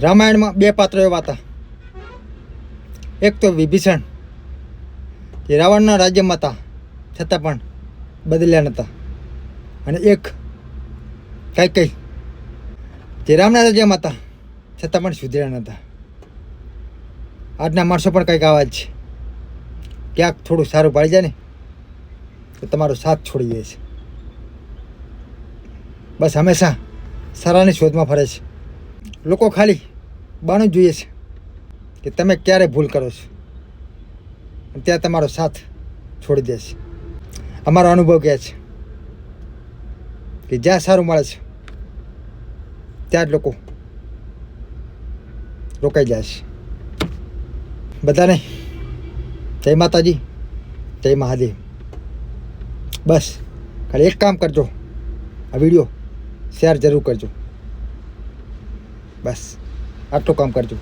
રામાયણમાં બે પાત્રો એવા હતા. એક તો વિભીષણ, જે રાવણના રાજ્યમાં હતા, છતાં પણ બદલ્યા નહોતા. અને એક કઈ કઈ જે રામના રાજ્યમાં હતા, છતાં પણ સુધર્યા નહોતા. આજના માણસો પણ કંઈક આવા જ છે. ક્યાંક થોડું સારું પાડી જાય ને, તો તમારો સાથ છોડી દે છે. બસ હંમેશા સારાની શોધમાં ફરે છે. લોકો ખાલી બાનું જોઈએ છે કે તમે ક્યારે ભૂલ કરો છો. ત્યાં તમારો સાથ છોડી દે છે. અમારો અનુભવ કહે છે કે જ્યાં સારું મળે છે, ત્યાં જ લોકો રોકાઈ જાય છે. બધાને જય માતાજી, જય મહાદેવ. બસ, ખાલી એક કામ કરજો. આ વીડિયો શેર જરૂર કરજો. બસ. આટલું કામ કરજો.